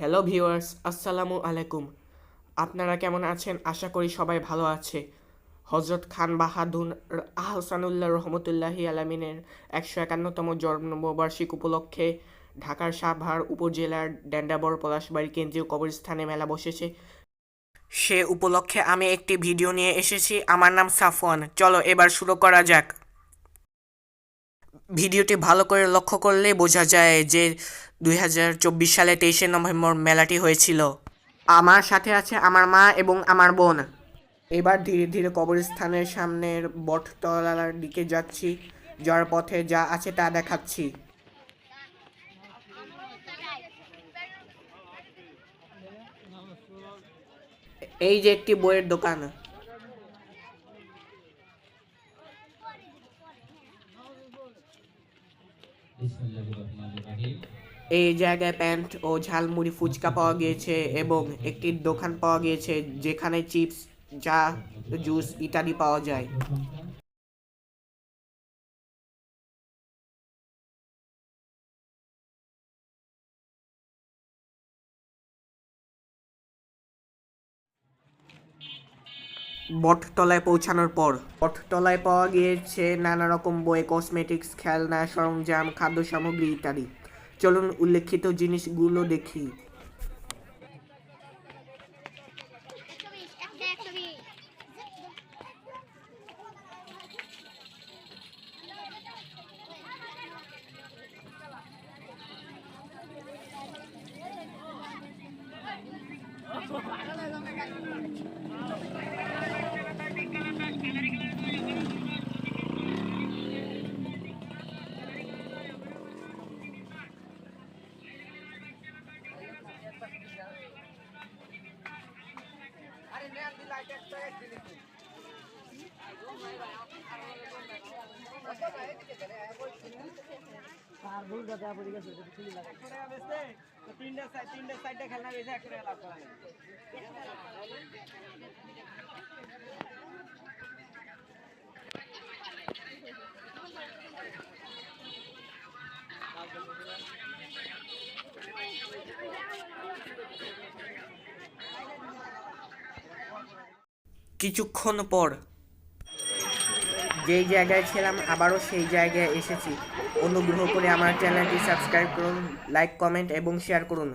Hello viewers, আসসালামু আলাইকুম। আপনারা কেমন আছেন? আশা করি সবাই ভালো আছে। হজরত খান বাহাদুর আহসানুল্লাহ রহমতুল্লাহি আলমিনের একশো একান্নতম জন্মবার্ষিক উপলক্ষে ঢাকার সাভার উপজেলার ড্যান্ডাবর পলাশবাড়ি কেন্দ্রীয় কবরস্থানে মেলা বসেছে। সে উপলক্ষে আমি একটি ভিডিও নিয়ে এসেছি। আমার নাম সাফওয়ান। চলো এবার শুরু করা যাক। ভিডিওটি ভালো করে লক্ষ্য করলে বোঝা যায় যে দুই হাজার চব্বিশ সালে তেইশে নভেম্বর মেলাটি হয়েছিল। আমার সাথে আছে আমার মা এবং আমার বোন। এবার ধীরে ধীরে কবরস্থানের সামনের বটতলার দিকে যাচ্ছি, যাওয়ার পথে যা আছে তা দেখাচ্ছি। এই যে একটি বইয়ের দোকান। এই জায়গায় প্যান্ট ও ঝালমুড়ি ফুচকা পাওয়া গিয়েছে এবং একটি দোকান পাওয়া গিয়েছে যেখানে চিপস, চা, জুস, ইত্যাদি পাওয়া যায়। বটতলায় পৌঁছানোর পর বটতলায় পাওয়া গিয়েছে নানা রকম বই কসমেটিক্স খেলনা, সরঞ্জাম খাদ্য সামগ্রী ইত্যাদি। চলুন উল্লেখিত জিনিসগুলো দেখি। একশো একশো বিশ তিনটা সাইড তিনটা সাইডে খেলনা বেশি এক করে লাভ করা কিছুক্ষণ পর। যেই জায়গায় ছিলাম, আবারও সেই জায়গায় এসেছি। অনুগ্রহ করে আমার চ্যানেলটি সাবস্ক্রাইব করুন, লাইক, কমেন্ট এবং শেয়ার করুন।